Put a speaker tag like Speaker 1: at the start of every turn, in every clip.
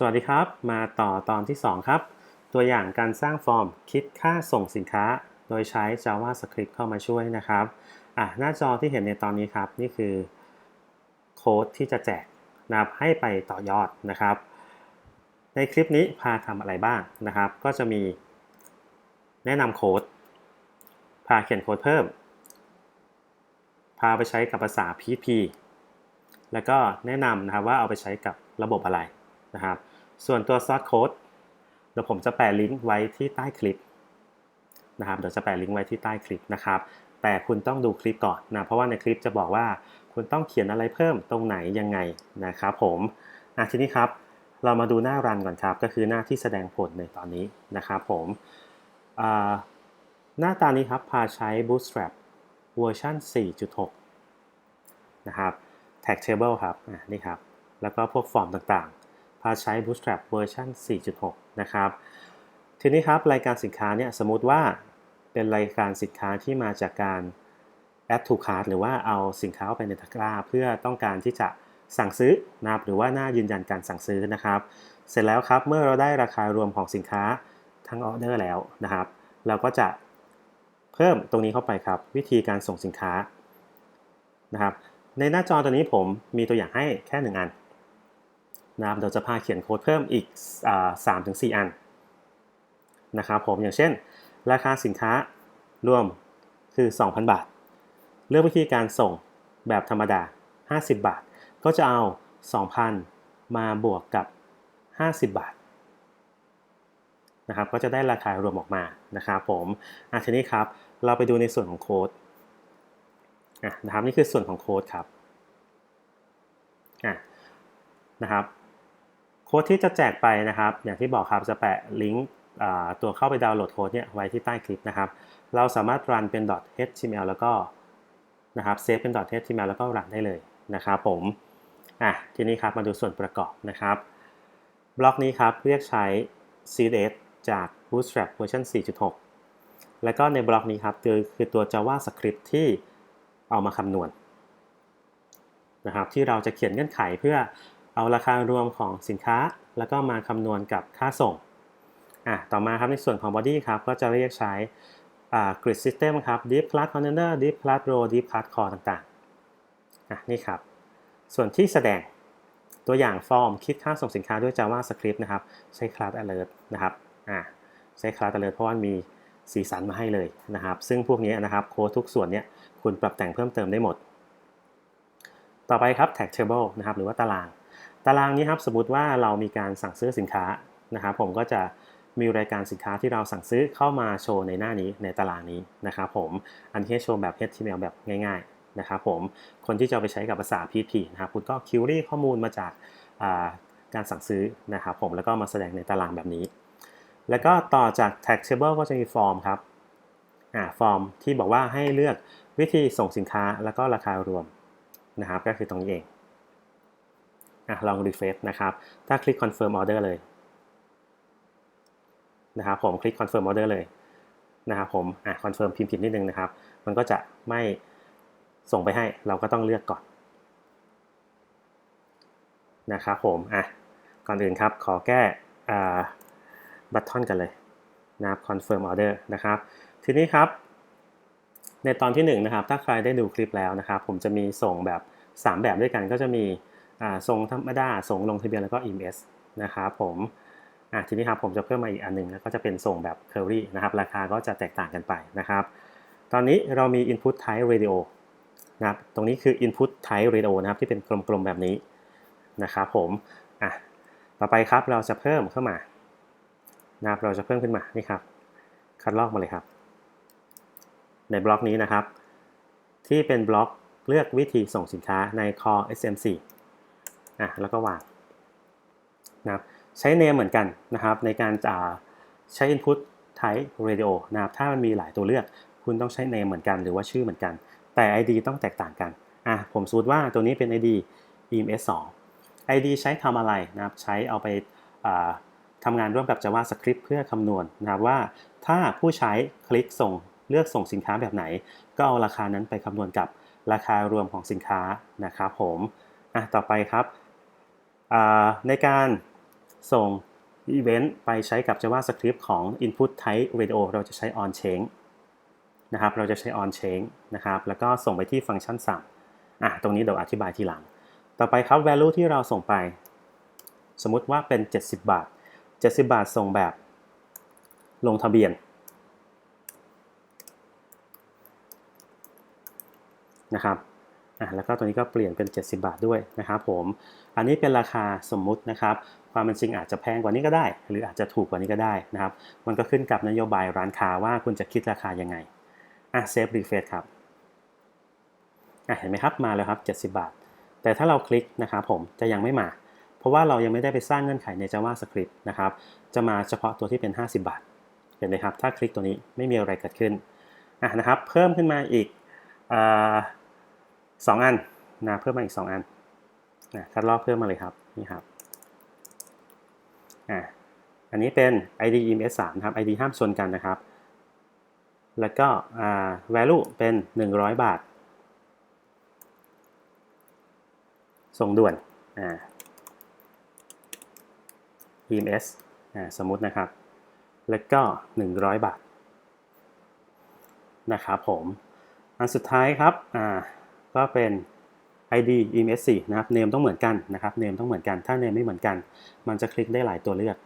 Speaker 1: สวัสดีครับ มาต่อตอนที่ 2 ครับ ตัวอย่างการสร้างฟอร์มคิดค่าส่งสินค้า โดยใช้ JavaScript เข้ามาช่วยนะครับอะหน้าจอที่เห็นในตอนนี้ครับ นี่คือโค้ดที่จะแจกนะครับให้ไปต่อยอดนะครับ ในคลิปนี้พาทำอะไรบ้างนะครับ ก็จะมีแนะนำโค้ด พาเขียนโค้ดเพิ่ม พาไปใช้กับภาษา PHP แล้วก็แนะนำนะครับว่าเอาไปใช้กับระบบอะไรนะครับ ส่วนตัว source code เดี๋ยวผมจะแปะลิงก์ไว้ที่ใต้คลิปนะครับเดี๋ยวจะแปะลิงก์ไว้ที่ใต้คลิปนะครับ แต่คุณต้องดูคลิปก่อนนะเพราะว่าในคลิปจะบอกว่าคุณต้องเขียนอะไรเพิ่มตรงไหนยังไงนะครับผมอะทีนี้ครับเรามาดูหน้ารันก่อนครับ ก็คือหน้าที่แสดงผลในตอนนี้นะครับผมหน้าตานี้ครับพาใช้ Bootstrap เวอร์ชัน4.6 นะครับ Tag Table ครับนี่ครับ แล้วก็พวกฟอร์มต่าง พาใช้ Bootstrap เวอร์ชัน4.6 นะครับ ทีนี้ครับรายการสินค้าเนี่ยสมมติว่าเป็นรายการสินค้าที่มาจากการ add to cart หรือว่าเอาสินค้าไปในตะกร้า เพื่อต้องการที่จะสั่งซื้อนะครับหรือว่าหน้ายืนยันการสั่งซื้อนะครับ เสร็จแล้วครับเมื่อเราได้ราคารวมของสินค้าทั้งออเดอร์แล้วนะครับ เราก็จะเพิ่มตรงนี้เข้าไปครับ วิธีการส่งสินค้านะครับ ในหน้าจอตัวนี้ผมมีตัวอย่างให้แค่หนึ่งอัน นะครับเดี๋ยวจะพาเขียนโค้ดเพิ่มอีกสามถึงสี่อันนะครับผมอย่างเช่น ราคาสินค้ารวมคือ 2,000 บาท เลือกวิธีการส่งแบบธรรมดา 50 บาท ก็จะเอา 2,000 มาบวกกับ 50 บาทนะครับก็จะได้ราคารวมออกมานะครับผมอะทีนี้ครับเราไปดูในส่วนของโค้ดอะนะครับนี่คือส่วนของโค้ดครับอะนะครับ โค้ดที่จะแจกไปนะครับ อย่างที่บอกครับจะแปะลิงก์ตัวเข้าไปดาวน์โหลดโค้ดเนี่ยไว้ที่ใต้คลิปนะครับ เราสามารถรันเป็น .html แล้วก็นะครับเซฟเป็น .html แล้วก็รันได้เลยนะครับผมอะทีนี้ครับมาดูส่วนประกอบนะครับ บล็อกนี้ครับเรียกใช้ CSS จาก Bootstrap เวอร์ชัน4.6 แล้วก็ในบล็อกนี้ครับคือคือตัว JavaScript ที่เอามาคำนวณนะครับที่เราจะเขียนเงื่อนไขเพื่อ เอาราคารวมของสินค้า แล้วก็มาคำนวณกับค่าส่งอะต่อมาครับในส่วนของ body ครับก็จะเรียกใช้อ่า grid system ครับ deep class container deep class row deep class core ต่างๆอะนี่ครับ ส่วนที่แสดงตัวอย่างฟอร์มคิดค่าส่งสินค้าด้วย JavaScript นะครับ ใช้ class alert นะครับอ่าใช้ class alert เพราะว่ามีสีสันมาให้เลยนะครับ ซึ่งพวกนี้นะครับโค้ดทุกส่วนเนี้ยคุณปรับแต่งเพิ่มเติมได้หมด ต่อไปครับ tag table นะครับหรือว่าตาราง ตารางนี้ครับสมมติว่าเรามีการสั่งซื้อสินค้านะครับผมก็จะมีรายการสินค้าที่เราสั่งซื้อเข้ามาโชว์ในหน้านี้ในตารางนี้นะครับผมอันที่โชว์แบบ HTML แบบง่ายๆนะครับผมคนที่จะไปใช้กับภาษา PHP นะครับคุณก็คิวรี่ข้อมูลมาจากการสั่งซื้อนะครับผมแล้วก็มาแสดงในตารางแบบนี้ แล้วก็ต่อจาก tag table ก็จะมีฟอร์มครับอ่าฟอร์มที่บอกว่าให้เลือกวิธีส่งสินค้าแล้วก็ราคารวมนะครับก็คือตรงนี้เอง อะลอง refresh นะครับ ถ้าคลิก confirm order เลยนะครับผมคลิก confirm order เลยนะครับผมอะ confirm พิมพ์ผิดนิดนึงนะครับ มันก็จะไม่ส่งไปให้เราก็ต้องเลือกก่อนนะครับผมอะก่อนอื่นครับ ขอแก้บัตทอนกันเลยนะครับ confirm order นะครับ ทีนี้ครับ ในตอนที่1นนะครับ ถ้าใครได้ดูคลิปแล้วนะครับ ผมจะมีส่งแบบ 3 แบบด้วยกันก็จะมี ส่งธรรมดาส่งลงทะเบียนแล้วก็ EMS นะครับผมอะทีนี้ครับผมจะเพิ่มมาอีกอันหนึ่งแล้วก็จะเป็นส่งแบบ Query นะครับ ราคาก็จะแตกต่างกันไปนะครับ ตอนนี้เรามี Input Type Radio นะครับตรงนี้คือ Input Type Radio นะครับที่เป็นกลมๆแบบนี้นะครับผมอะต่อไปครับเราจะเพิ่มเข้ามานะครับเราจะเพิ่มขึ้นมานี่ครับ คัดลอกมาเลยครับ ในบล็อกนี้นะครับ ที่เป็นบล็อกเลือกวิธีส่งสินค้าใน Core SM4 อะแล้วก็วางนะครับใช้ name เหมือนกันนะครับ ในการจะใช้ input type radio นะครับถ้ามันมีหลายตัวเลือก คุณต้องใช้ name เหมือนกันหรือว่าชื่อเหมือนกัน แต่ id ต้องแตกต่างกันอะผมสูตรว่าตัวนี้เป็น id ems 2 id ใช้ทำอะไรนะครับ ใช้เอาไปทำงานร่วมกับ javascript เพื่อคำนวณนะครับว่าถ้าผู้ใช้คลิกส่งเลือกส่งสินค้าแบบไหน ก็เอาราคานั้นไปคำนวณกับราคารวมของสินค้านะครับผมอะต่อไปครับ ในการส่ง event ไปใช้กับ JavaScript ของ input type radio เราจะใช้ on chain นะครับ เราจะใช้ on chain นะครับ แล้วก็ส่งไปที่ฟังก์ชันสั่งอะตรงนี้เดี๋ยวอธิบายทีหลัง ต่อไปครับ value ที่เราส่งไป สมมุติว่าเป็น 70 บาท 70 บาทส่งแบบลงทะเบียนนะครับ แล้วก็ตัวนี้ก็เปลี่ยนเป็น 70 บาทด้วยนะครับผม อันนี้เป็นราคาสมมุตินะครับ ความเป็นจริงอาจจะแพงกว่านี้ก็ได้ หรืออาจจะถูกกว่านี้ก็ได้นะครับ มันก็ขึ้นกับนโยบายร้านค้าว่าคุณจะคิดราคายังไง อะเซฟรีเฟซครับ อะเห็นไหมครับมาแล้วครับ 70 บาท แต่ถ้าเราคลิกนะครับผมจะยังไม่มา เพราะว่าเรายังไม่ได้ไปสร้างเงื่อนไขใน JavaScript นะครับ จะมาเฉพาะตัวที่เป็น 50 บาท เห็นไหมครับ ถ้าคลิกตัวนี้ไม่มีอะไรเกิดขึ้น อะนะครับ เพิ่มขึ้นมาอีกอ่า สองอันนะเพิ่มมาอีกสองอันนะคัดลอกเพิ่มมาเลยครับนี่ครับอ่าอันนี้เป็น ID EMS 3ครับ ID ห้ามชนกันนะครับ แล้วก็อ่า value เป็น 100 บาท ส่งด่วนอ่า EMS อ่าสมมุตินะครับ แล้วก็ 100 บาท นะครับผม อันสุดท้ายครับอ่า ก็เป็น id ems 4 นะครับ name ต้องเหมือนกันนะครับ name ต้องเหมือนกัน ถ้า name ไม่เหมือนกัน มันจะคลิกได้หลายตัวเลือก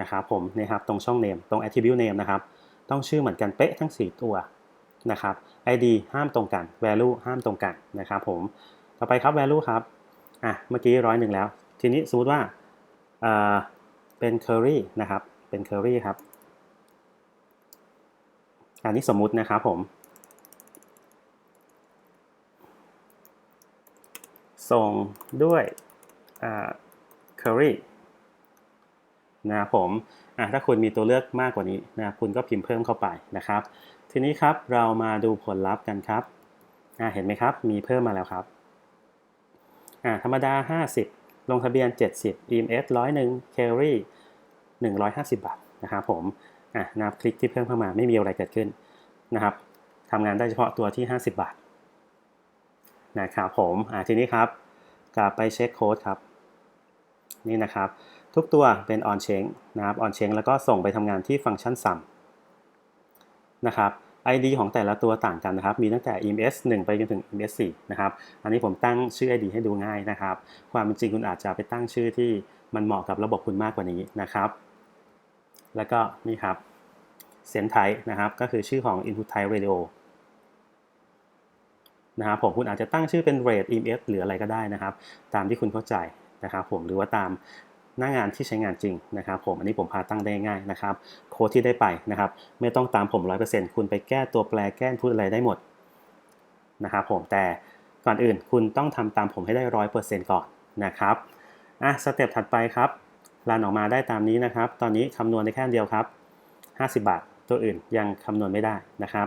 Speaker 1: นะครับผมนะครับตรงช่อง name ตรง attribute name นะครับ ต้องชื่อเหมือนกันเป๊ะทั้ง 4 ตัวนะครับ id ห้ามตรงกัน value ห้ามตรงกันนะครับผม ต่อไปครับ value ครับ อะ เมื่อกี้ร้อยหนึ่งแล้ว ทีนี้สมมติว่าอ่าเป็น query นะครับ เป็น query ครับ อันนี้สมมุตินะครับผม ส่งด้วย query นะครับผมถ้าคุณมีตัวเลือกมากกว่านี้นะคุณก็พิมพ์เพิ่มเข้าไปนะครับ ทีนี้ครับเรามาดูผลลัพธ์กันครับเห็นไหมครับ มีเพิ่มมาแล้วครับธรรมดา 50 ลงทะเบียน 70 EMS 101 Carry 150 บาทนะครับผมนับคลิกที่เพิ่มเข้ามาไม่มีอะไรเกิดขึ้นนะครับทำงานได้เฉพาะตัวที่ 50 บาท นะครับผมทีนี้ครับกลับไปเช็คโค้ดครับ นี่นะครับ ทุกตัวเป็น on chain นะครับ on chain แล้วก็ส่งไปทำงานที่ฟังก์ชัน sum นะครับ ID ของแต่ละตัวต่างกันนะครับ มีตั้งแต่ EMS 1 ไปจนถึง EMS 4นะครับ อันนี้ผมตั้งชื่อ ID ให้ดูง่ายนะครับ ความจริงคุณอาจจะไปตั้งชื่อที่มันเหมาะกับระบบคุณมากกว่านี้นะครับ แล้วก็นี่ครับ Send Type นะครับ ก็คือชื่อของ Input Type Radio นะครับผมคุณอาจจะตั้งชื่อเป็น rate EMS หรืออะไรก็ได้นะครับ ตามที่คุณเข้าใจนะครับผมหรือว่าตามหน้างานที่ใช้งานจริงนะครับผมอันนี้ผมพาตั้งได้ง่ายนะครับ โค้ดที่ได้ไปนะครับ ไม่ต้องตามผม 100%คุณไปแก้ตัวแปรแก้พูดอะไรได้หมดนะครับผมแต่ก่อนอื่นคุณต้องทำตามผมให้ได้ 100%ก่อนนะครับอะสเต็ปถัดไปครับรันออกมาได้ตามนี้นะครับ ตอนนี้คำนวณได้แค่เดียวครับ 50 บาท ตัวอื่นยังคำนวณไม่ได้นะครับ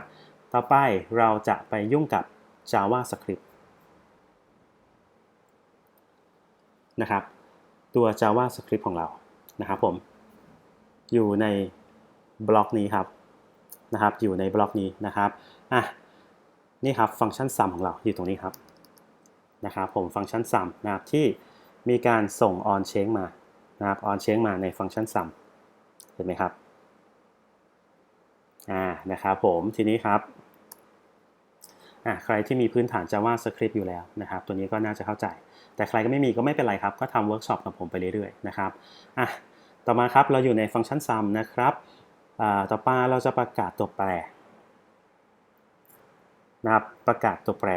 Speaker 1: ต่อไปเราจะไปยุ่งกับ JavaScript นะครับ ตัว JavaScript ของเรานะครับผมอยู่ในบล็อกนี้ครับนะครับ อยู่ในบล็อกนี้นะครับอะนี่ครับฟังก์ชัน sum ของเราอยู่ตรงนี้ครับนะครับผมฟังก์ชัน sum นะครับที่มีการส่ง on chain มานะครับ on chain มาในฟังก์ชัน sum เห็นไหมครับอ่านะครับผมทีนี้ครับ อะใครที่มีพื้นฐาน JavaScript อยู่แล้วนะครับตัวนี้ก็น่าจะเข้าใจ แต่ใครก็ไม่มีก็ไม่เป็นไรครับ ก็ทำเวิร์กช็อปกับผมไปเรื่อยๆนะครับอะต่อมาครับเราอยู่ในฟังก์ชัน sum นะครับอ่าต่อไปเราจะประกาศตัวแปรนะครับประกาศตัวแปร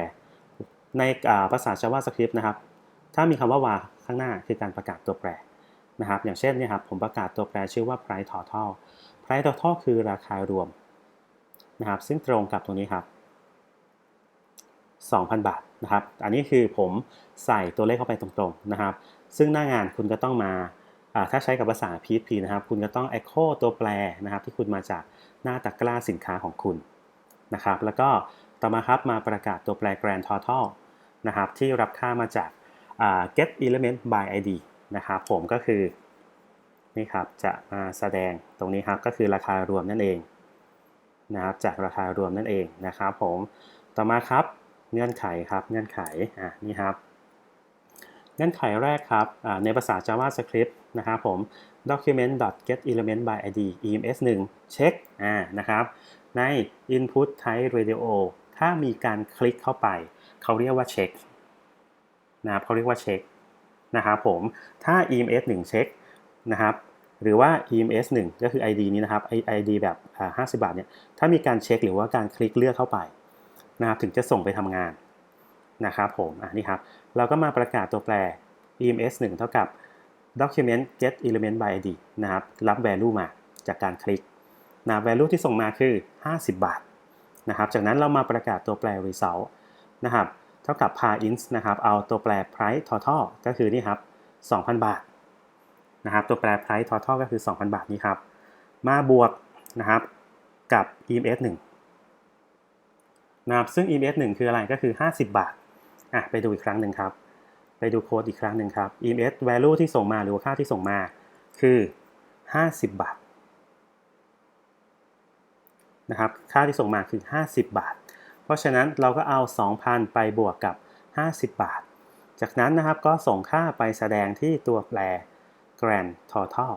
Speaker 1: ในภาษา JavaScript นะครับ ถ้ามีคำว่า var ข้างหน้าคือการประกาศตัวแปรนะครับ อย่างเช่นนี่ครับผมประกาศตัวแปรชื่อว่า price total price total คือราคารวมนะครับซึ่งตรงกับตรงนี้ครับ 2,000 บาทนะครับ อันนี้คือผมใส่ตัวเลขเข้าไปตรงๆนะครับ ซึ่งหน้างานคุณก็ต้องมาถ้าใช้กับภาษา PHP นะครับ คุณก็ต้อง echo ตัวแปรนะครับ ที่คุณมาจากหน้าตะกร้าสินค้าของคุณนะครับ แล้วก็ต่อมาครับมาประกาศตัวแปร grand total นะครับ ที่รับค่ามาจาก get element by id นะครับ ผมก็คือนี่ครับจะมาแสดงตรงนี้ครับก็คือราคารวมนั่นเองนะครับจากราคารวมนั่นเองนะครับผมต่อมาครับ เงื่อนไขครับเงื่อนไขอะนี่ครับ เงื่อนไขแรกครับในภาษา JavaScript นะครับผม document get element by id ems 1 check อ่านะครับใน input type radio ถ้ามีการคลิกเข้าไป เขาเรียกว่า check นะครับเขาเรียกว่า check นะครับผมถ้า ems 1 check นะครับหรือว่า ems 1 ก็คือ id นี้นะครับ id แบบ 50 บาทเนี่ยถ้ามีการเช็คหรือว่าการคลิกเลือกเข้าไป นะครับถึงจะส่งไปทำงานนะครับผมอะนี่ครับ เราก็มาประกาศตัวแปร ems 1 เท่ากับ document get element by id นะครับ รับ value มาจากการคลิกนะ value ที่ส่งมาคือ 50 บาทนะครับ จากนั้นเรามาประกาศตัวแปร result นะครับ เท่ากับ parint นะครับ เอาตัวแปร price total ก็คือนี่ครับ 2,000 บาทนะครับตัวแปร price total ก็คือ 2,000 บาทนี้ครับ มาบวกนะครับกับ ems 1 นะครับซึ่ง ems 1คืออะไรก็คือ 50 บาทอะไปดูอีกครั้งหนึ่งครับ ไปดูโค้ดอีกครั้งหนึ่งครับ ems value ที่ส่งมาหรือค่าที่ส่งมาคือ 50 บาทนะครับค่าที่ส่งมาคือ 50 บาท เพราะฉะนั้นเราก็เอา 2,000 ไปบวกกับ 50 บาท จากนั้นนะครับก็ส่งค่าไปแสดงที่ตัวแปร grand total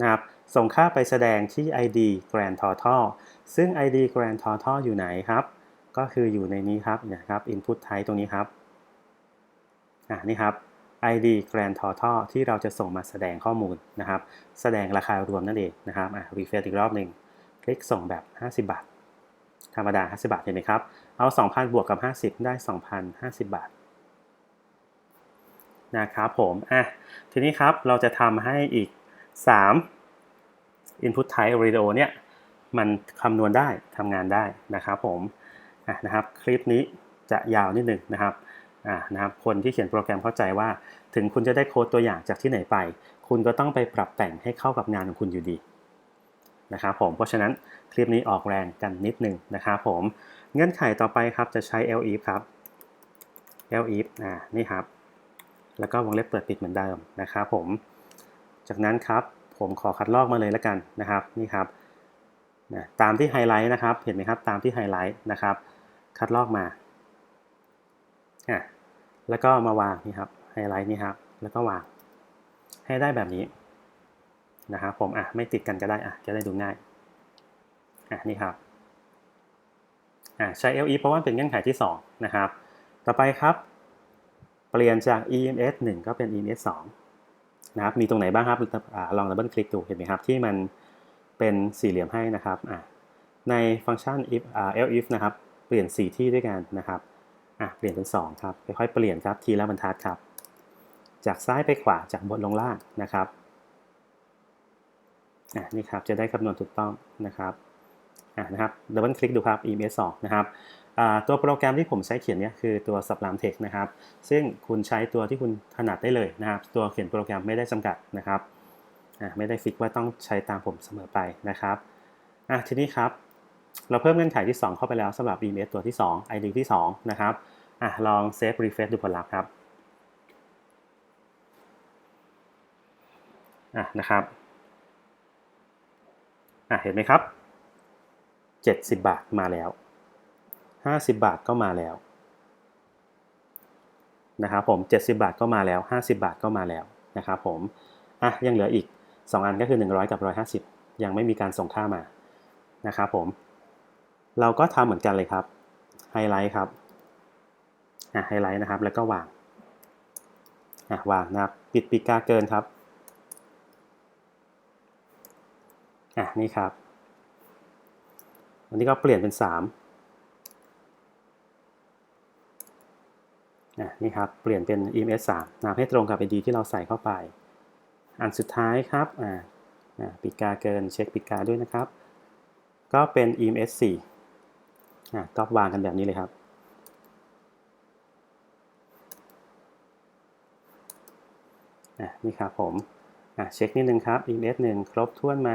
Speaker 1: นะครับส่งค่าไปแสดงที่ id grand total ซึ่ง id grand total อยู่ไหนครับ ก็คืออยู่ในนี้ครับนะครับ input type ตรงนี้ครับอ่านี่ครับ id grand total ที่เราจะส่งมาแสดงข้อมูลนะครับ แสดงราคารวมนั่นเองนะครับอะ refresh อีกรอบหนึ่งคลิกส่งแบบ 50 บาท ธรรมดา 50 บาทเห็นไหมครับ เอา 2,000 บวกกับ 50 ได้ 2,050 บาทนะครับผมอะทีนี้ครับเราจะทำให้อีก 3 input type radio เนี่ยมันคำนวณได้ทำงานได้นะครับผมะนะครับคลิปนี้จะยาวนิดหนึ่งนะครับอ่านะครับคนที่เขียนโปรแกรมเข้าใจว่า ถึงคุณจะได้โค้ดตัวอย่างจากที่ไหนไป คุณก็ต้องไปปรับแต่งให้เข้ากับงานของคุณอยู่ดีนะครับผมเพราะฉะนั้นคลิปนี้ออกแรงกันนิดหนึ่งนะครับผมเงื่อนไขต่อไปครับจะใช้ l if ครับ l if อ่านี่ครับ แล้วก็วงเล็บเปิดปิดเหมือนเดิมนะครับผม จากนั้นครับผมขอคัดลอกมาเลยแล้วกันนะครับนี่ครับนะตามที่ไฮไลท์นะครับเห็นไหมครับตามที่ไฮไลท์นะครับ คัดลอกมาอะแล้วก็มาวางนี่ครับไฮไลท์นี่ครับแล้วก็วางให้ได้แบบนี้นะครับผมอะไม่ติดกันก็ได้อะจะได้ดูง่ายอะนี่ครับอะใช้ LE เพราะว่าเป็นเงื่อนไขที่ 2 นะครับ ต่อไปครับ เปลี่ยนจาก EMS 1 ก็เป็น EMS 2 นะครับมีตรงไหนบ้างครับลองดับเบิลคลิกดูเห็นไหมครับที่มันเป็นสี่เหลี่ยมให้นะครับในฟังก์ชัน if elif นะครับเปลี่ยน 4 ที่ด้วยกันนะครับเปลี่ยนเป็น 2 ครับค่อยๆเปลี่ยนครับทีละบรรทัดครับ จากซ้ายไปขวาจากบนลงล่างนะครับนี่ครับจะได้คำนวณถูกต้องนะครับนะครับดับเบิลคลิกดูครับ EMS 2นะครับ ตัวโปรแกรมที่ผมใช้เขียนเนี่ยคือตัว Sublime Text นะครับ ซึ่งคุณใช้ตัวที่คุณถนัดได้เลยนะครับ ตัวเขียนโปรแกรมไม่ได้จำกัดนะครับไม่ได้ฟิกว่าต้องใช้ตามผมเสมอไปนะครับทีนี้ครับ เราเพิ่มเงื่อนไขที่ 2 เข้าไปแล้วสำหรับ EMS ตัวที่ 2 ID ที่ 2 นะครับอลองเซฟรีเฟรชดูผลลัพธ์ครับะนะครับเห็นไหมครับ 70 บาทมาแล้ว 50 บาทก็มาแล้วนะครับผม 70 บาทก็มาแล้ว 50 บาทก็มาแล้วนะครับผมอะยังเหลืออีก 2 อันก็คือ 100 กับ 150 ยังไม่มีการส่งค่ามานะครับผม เราก็ทำเหมือนกันเลยครับไฮไลท์ครับอะไฮไลท์นะครับแล้วก็วางอะวางนะครับปิดปีกาเกินครับอะนี่ครับ อันนี้ก็เปลี่ยนเป็น 3อะ นี่ครับ เปลี่ยนเป็น EMS 3นะให้ตรงกับ ID ที่เราใส่เข้าไป อันสุดท้ายครับปิดกาเกินเช็คปิดกาด้วยนะครับ ก็เป็น EMS 4อะก็วางกันแบบนี้เลยครับนี่ครับผมเช็คนิดนึงครับ EMS 1 ครบถ้วนไหม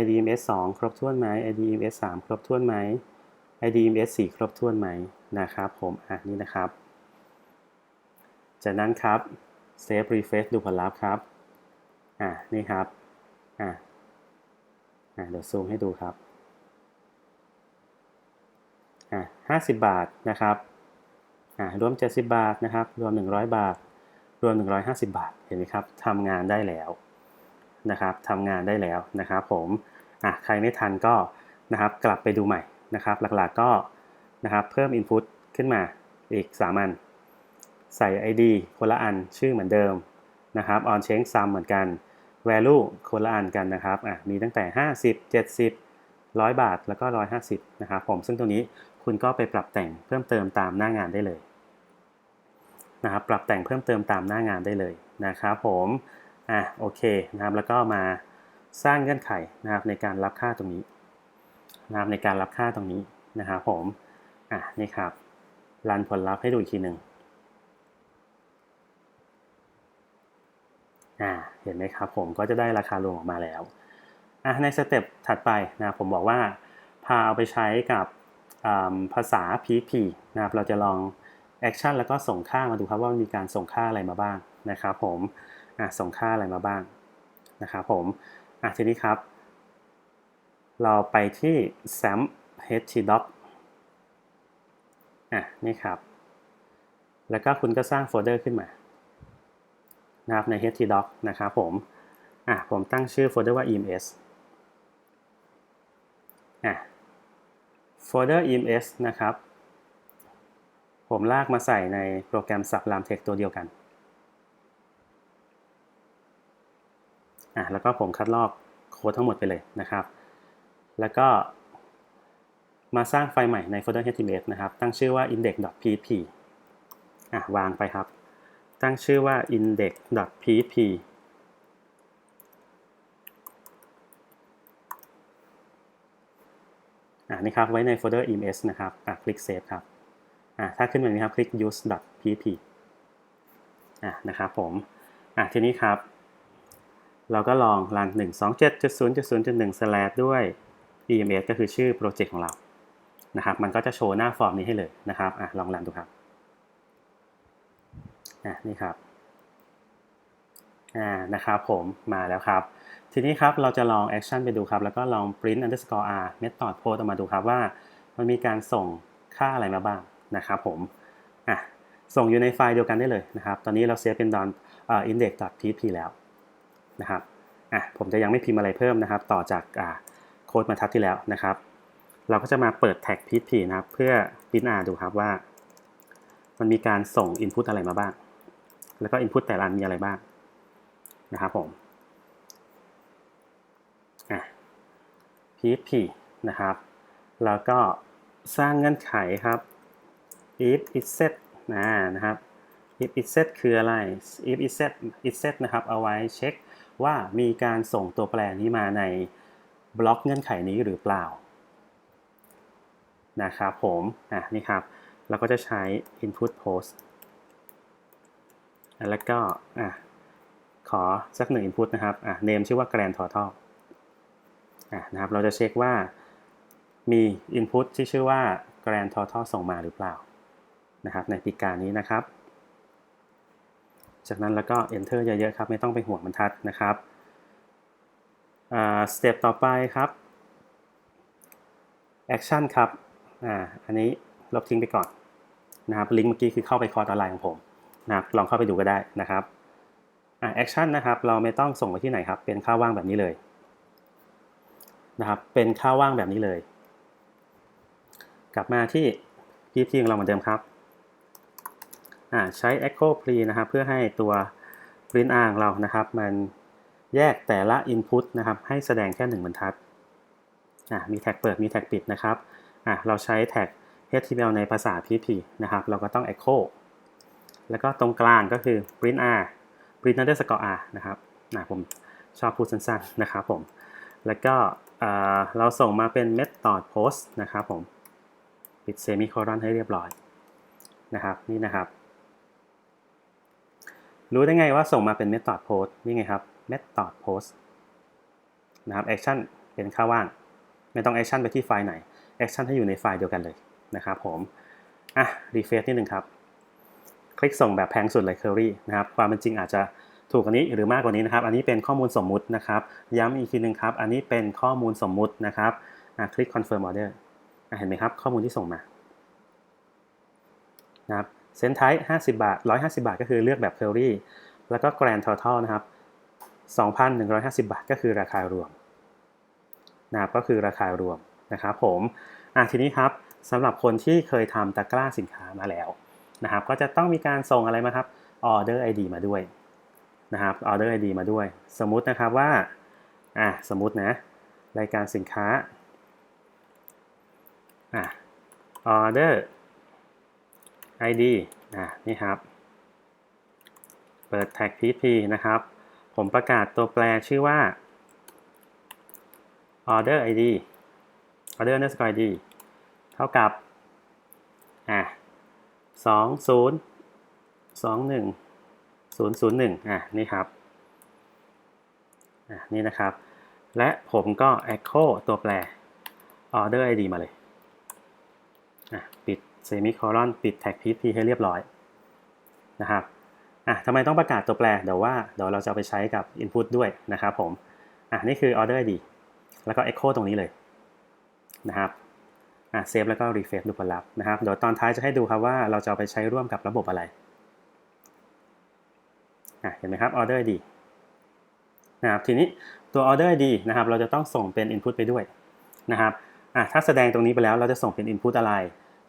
Speaker 1: IDMS 2 ครบถ้วนไหม IDMS 3 ครบถ้วนไหม IDMS 4 ครบถ้วนไหมนะครับผม อะนี่นะครับ จากนั้นครับ Save Refresh ดูผลลัพธ์ครับ อะนี่ครับ อะอะเดี๋ยวซูมให้ดูครับ อะ50บาทนะครับ อ่ารวม70บาทนะครับ รวม100บาท รวม150บาท เห็นไหมครับทำงานได้แล้วนะครับทำงานได้แล้วนะครับผม อะ ใครไม่ทันก็นะครับ กลับไปดูใหม่นะครับ หลักๆก็นะครับ เพิ่ม Input ขึ้นมาอีก3อัน ใส่ ID คนละอันชื่อเหมือนเดิมนะครับ on change sum เหมือนกัน value คนละอันกันนะครับอะมีตั้งแต่ 50 70 100 บาทแล้วก็ 150 นะครับผมซึ่งตรงนี้คุณก็ไปปรับแต่งเพิ่มเติมตามหน้างานได้เลยนะครับปรับแต่งเพิ่มเติมตามหน้างานได้เลยนะครับผมอะโอเคนะครับแล้วก็มาสร้างเงื่อนไขนะครับในการรับค่าตรงนี้นะครับในการรับค่าตรงนี้นะครับผมอะนี่ครับรันผลลัพธ์ให้ดูอีกทีหนึ่ง อ่าเห็นไหมครับผมก็จะได้ราคารวมออกมาแล้วอะในสเต็ปถัดไปนะผมบอกว่าพาเอาไปใช้กับภาษา PHP นะครับเราจะลองแอคชั่นแล้วก็ส่งค่ามาดูครับว่ามีการส่งค่าอะไรมาบ้างนะครับผมอะส่งค่าอะไรมาบ้างนะครับผมอะทีนี้ครับ เราไปที่ sam htdoc อะนี่ครับ แล้วก็คุณก็สร้างโฟลเดอร์ขึ้นมา นะครับใน htdoc นะครับผมอะผมตั้งชื่อโฟลเดอร์ว่า ems อะโฟลเดอร์ ems นะครับ ผมลากมาใส่ในโปรแกรม Sublime Text ตัวเดียวกันอะแล้วก็ผมคัดลอกโค้ดทั้งหมดไปเลยนะครับ แล้วก็มาสร้างไฟล์ใหม่ในโฟลเดอร์ html นะครับ ตั้งชื่อว่า index.php อะวางไปครับ ตั้งชื่อว่า index.php อะนี่ครับ ไว้ในโฟลเดอร์ ems นะครับ อะคลิก save ครับ อะถ้าขึ้นแบบนี้ครับ คลิก use.php อะนะครับผม อะทีนี้ครับ เราก็ลองรัน127.0.0.1 slash ด้วย ems ก็คือชื่อโปรเจกต์ของเรา นะครับ มันก็จะโชว์หน้าฟอร์มนี้ให้เลยนะครับ อะลองรันดูครับ อะนี่ครับอ่านะครับผมมาแล้วครับ ทีนี้ครับเราจะลองแอคชั่นไปดูครับ แล้วก็ลอง print underscore r method post ออกมาดูครับว่า มันมีการส่งค่าอะไรมาบ้างนะครับผมอะส่งอยู่ในไฟล์เดียวกันได้เลยนะครับ ตอนนี้เราเซฟเป็น don index.php แล้วนะครับอะผมจะยังไม่พิมพ์อะไรเพิ่มนะครับ ต่อจากอ่าโค้ดบรรทัดที่แล้วนะครับ เราก็จะมาเปิดแท็ก php นะครับ เพื่อ print r ดูครับว่า มันมีการส่ง input อะไรมาบ้าง แล้วก็ input แต่ละอันมีอะไรบ้างนะครับผมอะ php นะครับ แล้วก็สร้างเงื่อนไขครับ if it set นะนะครับ if it set คืออะไร if it set it set นะครับ เอาไว้เช็คว่ามีการส่งตัวแปรนี้มาในบล็อกเงื่อนไขนี้หรือเปล่านะครับผม อะ นี่ครับ เราก็จะใช้ input post แล้วก็อะขอสักหนึ่ง input นะครับอะ name ชื่อว่า grand total อะนะครับ เราจะเช็คว่ามี input ที่ชื่อว่า grand total ส่งมาหรือเปล่านะครับ ในปีการนี้นะครับ จากนั้นแล้วก็ enter เยอะๆครับ ไม่ต้องไปห่วงบรรทัดนะครับสเต็ปต่อไปครับ action ครับอ่าอันนี้ลบทิ้งไปก่อนนะครับลิงก์เมื่อกี้คือเข้าไปคอร์สออนไลน์ของผม นะลองเข้าไปดูก็ได้นะครับอ่า action นะครับเราไม่ต้องส่งไปที่ไหนครับ เป็นค่าว่างแบบนี้เลยนะครับ เป็นค่าว่างแบบนี้เลย กลับมาที่ PHP ของเราเหมือนเดิมครับอ่าใช้ echo pre นะครับ เพื่อให้ตัว print r ของเรานะครับ มันแยกแต่ละ input นะครับ ให้แสดงแค่1บรรทัดอ่ามีแท็กเปิดมีแท็กปิดนะครับอ่าเราใช้แท็ก HTML ในภาษา PHP นะครับ เราก็ต้อง echo แล้วก็ตรงกลางก็คือ print r print underscore r นะครับนะผมชอบพูดสั้นๆนะครับผม แล้วก็เราส่งมาเป็น method post นะครับผม ปิดเซมิโคลอนให้เรียบร้อยนะครับนี่นะครับ รู้ได้ไงว่าส่งมาเป็น method post นี่ไงครับ method post นะครับ action เป็นค่าว่าง ไม่ต้อง action ไปที่ไฟล์ไหน action ให้อยู่ในไฟล์เดียวกันเลยนะครับผม อะ refresh นิดนึงครับ คลิกส่งแบบแพงสุดเลย query นะครับความเป็นจริงอาจจะถูกกว่านี้หรือมากกว่านี้นะครับ อันนี้เป็นข้อมูลสมมุตินะครับ ย้ำอีกทีนึงครับ อันนี้เป็นข้อมูลสมมุตินะครับคลิก confirm order เห็นไหมครับ ข้อมูลที่ส่งมานะครับเซ็นไทป์50 บาท 150 บาท ก็คือเลือกแบบ Query แล้วก็ Grand Total นะครับ 2,150 บาท ก็คือราคารวมนะครับก็คือราคารวมนะครับผมอะทีนี้ครับสำหรับคนที่เคยทำตะกร้าสินค้ามาแล้ว นะครับ ก็จะต้องมีการส่งอะไรมาครับ Order ID มาด้วยนะครับ Order ID มาด้วย สมมุตินะครับว่าอะสมมุตินะรายการสินค้าอะ Order ID อะนี่ครับ เปิดแท็ก PHP นะครับ ผมประกาศตัวแปรชื่อว่า order id order underscore id เท่ากับอะ สองศูนย์สองหนึ่งศูนย์ศูนย์หนึ่งอะนี่ครับอะนี่นะครับ และผมก็ echo ตัวแปร order id มาเลยอะปิด semicolon ปิด tag php ให้เรียบร้อยนะครับอะทำไมต้องประกาศตัวแปร เดี๋ยวว่าเดี๋ยวเราจะไปใช้กับ input ด้วยนะครับผมอะนี่คือ order id แล้วก็ echo ตรงนี้เลยนะครับ อะเซฟแล้วก็ refresh ดูผลลัพธ์นะครับ เดี๋ยวตอนท้ายจะให้ดูครับว่าเราจะเอาไปใช้ร่วมกับระบบอะไรอะเห็นไหมครับ order ID นะครับทีนี้ตัว order ID นะครับเราจะต้องส่งเป็น input ไปด้วยนะครับอะถ้าแสดงตรงนี้ไปแล้วเราจะส่งเป็น input อะไร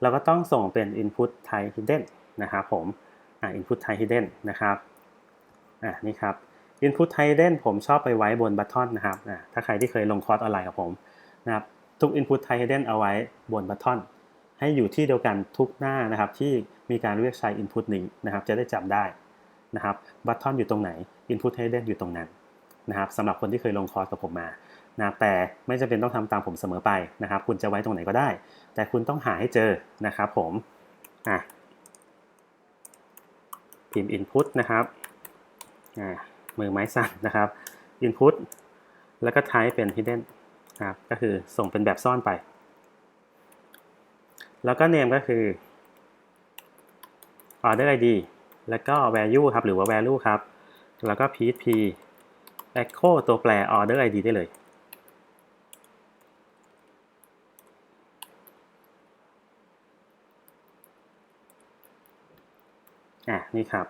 Speaker 1: เราก็ต้องส่งเป็น input type hidden นะครับผมอะ input type hidden นะครับอะนี่ครับ Input Hidden ผมชอบไปไว้บนบัตทอนนะครับถ้าใครที่เคยลงคอร์สออนไลน์กับผมนะครับ ทุก Input Hidden เอาไว้บนบัตทอนให้อยู่ที่เดียวกันทุกหน้านะครับ ที่มีการเรียกใช้ Input นี้นะครับ จะได้จำได้นะครับบัตทอนอยู่ตรงไหน Input Hidden อยู่ตรงนั้นนะครับสำหรับคนที่เคยลงคอร์สกับผมมานะแต่ไม่จำเป็นต้องทำตามผมเสมอไปนะครับ คุณจะไว้ตรงไหนก็ได้ แต่คุณต้องหาให้เจอนะครับผมอะพิมพ์ Input นะครับอ่ามือไม้สั่นนะครับ input แล้วก็ type เป็น hidden นะครับก็คือส่งเป็นแบบซ่อนไป แล้วก็ name ก็คือ order id แล้วก็ value ครับ หรือว่า value ครับ แล้วก็ php echo ตัวแปร order id ได้เลยอะนี่ครับ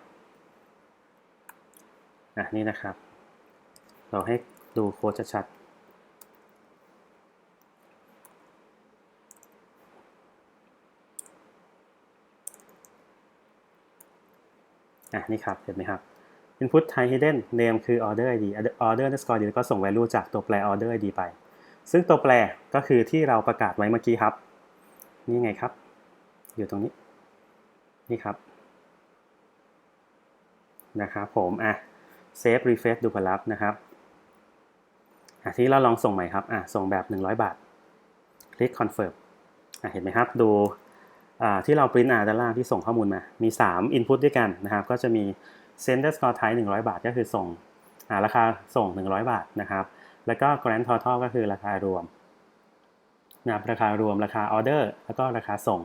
Speaker 1: อะนี่นะครับ เราให้ดูโค้ดชัดๆ อะนี่ครับเห็นไหมครับ input type hidden name คือ order id order underscore id แล้วก็ส่ง value จากตัวแปร order id ไป ซึ่งตัวแปรก็คือที่เราประกาศไว้เมื่อกี้ครับ นี่ไงครับ อยู่ตรงนี้ นี่ครับ นะครับผม อะเซฟรีเฟซดูผลลัพธ์นะครับทีนี้เราลองส่งใหม่ครับ อะ ส่งแบบ 100 บาท คลิก confirm อะ เห็นไหมครับ ดู ที่เราปริ้นอ่าด้านล่างที่ส่งข้อมูลมา มี 3 input ด้วยกันนะครับ ก็จะมี sender score type 100 บาท ก็คือส่งราคาส่ง 100 บาทนะครับ แล้วก็ grand total ก็คือราคารวมนะครับราคารวมราคา order แล้วก็ราคาส่ง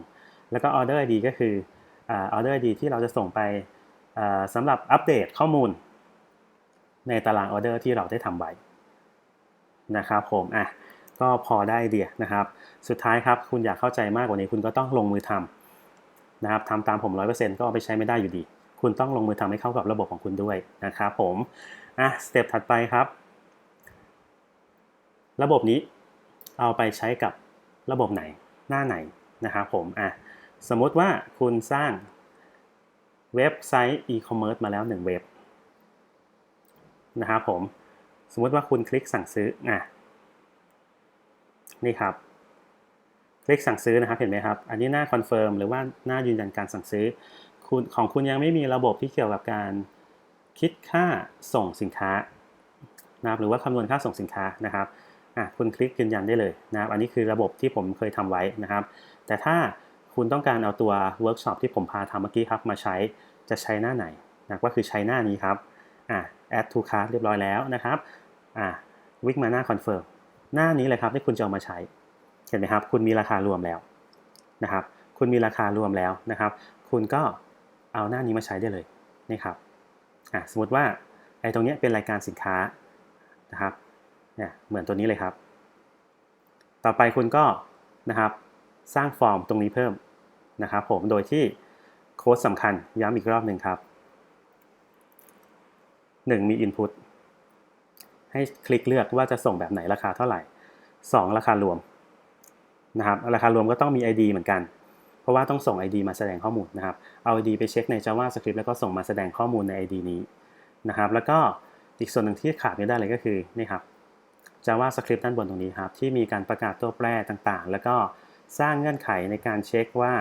Speaker 1: แล้วก็ order ID ก็คือ order ID ที่เราจะส่งไปสำหรับอัปเดตข้อมูล ในตารางออเดอร์ที่เราได้ทำไว้นะครับผมอะ ก็พอได้เดียนะครับ สุดท้ายครับคุณอยากเข้าใจมากกว่านี้คุณก็ต้องลงมือทำนะครับทำตามผม 100%ก็เอาไปใช้ไม่ได้อยู่ดี คุณต้องลงมือทำให้เข้ากับระบบของคุณด้วยนะครับผมอะสเต็ปถัดไปครับ ระบบนี้เอาไปใช้กับระบบไหนหน้าไหนนะครับผมอะสมมติว่าคุณสร้างเว็บไซต์อีคอมเมิร์ซมาแล้ว1เว็บนะครับผมสมมติว่าคุณคลิกสั่งซื้ออะ นี่ครับคลิกสั่งซื้อนะครับเห็นไหมครับ อันนี้หน้าคอนเฟิร์มหรือว่าหน้ายืนยันการสั่งซื้อคุณของคุณยังไม่มีระบบที่เกี่ยวกับการคิดค่าส่งสินค้านะครับหรือว่าคำนวณค่าส่งสินค้านะครับอะคุณคลิกยืนยันได้เลยนะครับ อันนี้คือระบบที่ผมเคยทำไว้นะครับ แต่ถ้าคุณต้องการเอาตัวเวิร์กช็อปที่ผมพาทำเมื่อกี้ครับมาใช้จะใช้หน้าไหนนะก็คือใช้หน้านี้ครับอ่า add to cart เรียบร้อยแล้วนะครับอ่าวิกมาหน้า confirm หน้านี้เลยครับที่คุณจะเอามาใช้ เห็นไหมครับ คุณมีราคารวมแล้วนะครับ คุณมีราคารวมแล้วนะครับ คุณก็เอาหน้านี้มาใช้ได้เลยนี่ครับอ่าสมมติว่าไอ้ตรงนี้เป็นรายการสินค้านะครับเนี่ยเหมือนตัวนี้เลยครับ ต่อไปคุณก็นะครับสร้างฟอร์มตรงนี้เพิ่มนะครับผมโดยที่โค้ดสำคัญย้ำอีกรอบหนึ่งครับ 1. มี Input ให้คลิกเลือกว่าจะส่งแบบไหนราคาเท่าไหร่ 2. ราคารวมนะครับราคารวมก็ต้องมี ID เหมือนกัน เพราะว่าต้องส่ง ID มาแสดงข้อมูลนะครับเอา ID ไปเช็คใน JavaScript แล้วก็ส่งมาแสดงข้อมูลใน ID นี้นะครับแล้วก็อีกส่วนหนึ่งที่ขาดไม่ได้เลยก็คือนี่ครับ JavaScript ด้านบนตรงนี้ครับที่มีการประกาศตัวแปรต่างๆ แล้วก็สร้างเงื่อนไขในการเช็คว่า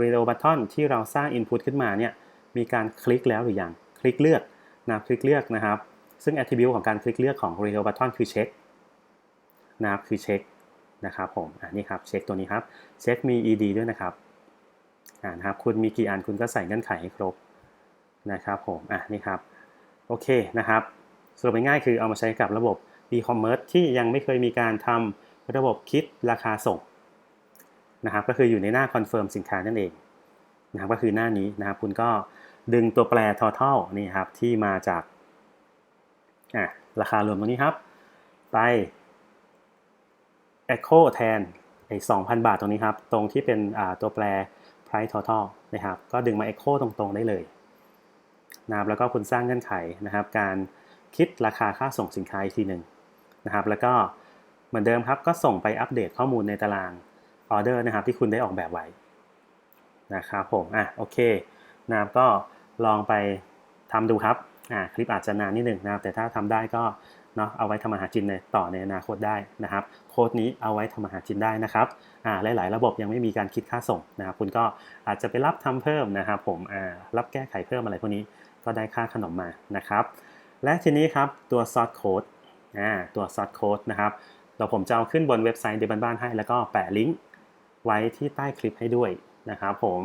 Speaker 1: reload button ที่เราสร้าง input ขึ้นมาเนี่ยมีการคลิกแล้วหรือยังคลิกเลือกนะคลิกเลือกนะครับ ซึ่ง attribute ของการคลิกเลือกของ reload button คือเช็คนะครับคือเช็คนะครับผมอันนี้ครับเช็คตัวนี้ครับเช็คมี ed ด้วยนะครับอ่านะครับคุณมีกี่อันคุณก็ใส่เงื่อนไขให้ครบนะครับผมอะนี่ครับโอเคนะครับสรุปง่ายๆคือเอามาใช้กับระบบ e-commerce ที่ยังไม่เคยมีการทำระบบคิดราคาส่งนะครับก็คืออยู่ในหน้าคอนเฟิร์มสินค้านั่นเองนะครับก็คือหน้านี้นะครับคุณก็ดึงตัวแปร total นี่ครับที่มาจาก อะราคารวมตรงนี้ครับ ไป echo แทนไอ้2,000 บาทตรงนี้ครับ ตรงที่เป็นตัวแปร price total นะครับ ก็ดึงมา echo ตรงๆ ได้เลยนะครับแล้วก็คุณสร้างเงื่อนไขนะครับ การคิดราคาค่าส่งสินค้าอีกทีหนึ่งนะครับ แล้วก็เหมือนเดิมครับ ก็ส่งไปอัปเดตข้อมูลในตารางออเดอร์นะครับ ที่คุณได้ออกแบบไว้นะครับผม อะ โอเคนะครับก็ลองไปทำดูครับ อ่าคลิปอาจจะนานนิดหนึ่งนะครับแต่ถ้าทำได้ก็เนาะเอาไว้ทำอาหารจินในต่อในอนาคตได้นะครับ โค้ดนี้เอาไว้ทำอาหารจินได้นะครับอ่าหลาย ๆ ระบบยังไม่มีการคิดค่าส่งนะครับคุณก็อาจจะไปรับทำเพิ่มนะครับ ผมอ่ารับแก้ไขเพิ่มอะไรพวกนี้ก็ได้ค่าขนมมานะครับ และทีนี้ครับตัว source code อ่าตัว source code นะครับเราผมจะเอาขึ้นบนเว็บไซต์เดบันบ้านให้ แล้วก็แปะลิงก์ไว้ที่ใต้คลิปให้ด้วยนะครับ ผม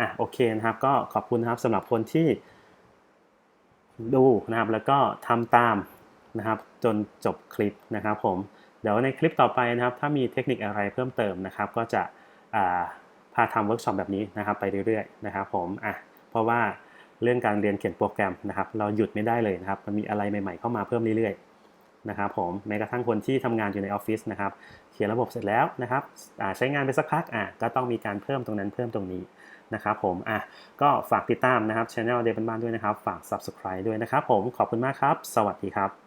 Speaker 1: อะโอเคนะครับ ก็ขอบคุณนะครับสำหรับคนที่ ดูนะครับแล้วก็ทำตามนะครับจนจบคลิปนะครับผมเดี๋ยวในคลิปต่อไปนะครับ ถ้ามีเทคนิคอะไรเพิ่มเติมนะครับ ก็จะาพาทำเวิร์กช็อปแบบนี้นะครับ ไปเรื่อยๆนะครับผมอะเพราะว่าเรื่องการเรียนเขียนโปรแกรมนะครับ เราหยุดไม่ได้เลยนะครับมันมีอะไรใหม่ๆเข้ามาเพิ่มเรื่อยๆนะครับผมแม้กระทั่งคนที่ทำงานอยู่ในออฟฟิศนะครับ เขียนระบบเสร็จแล้วนะครับใช้งานไปสักพักอะก็ต้องมีการเพิ่มตรงนั้นเพิ่มตรงนี้ นะครับผมอะก็ฝากติดตามนะครับช anel เดบันบ้านด้วยนะครับ ฝาก subscribe ด้วยนะครับผมขอบคุณมากครับ สวัสดีครับ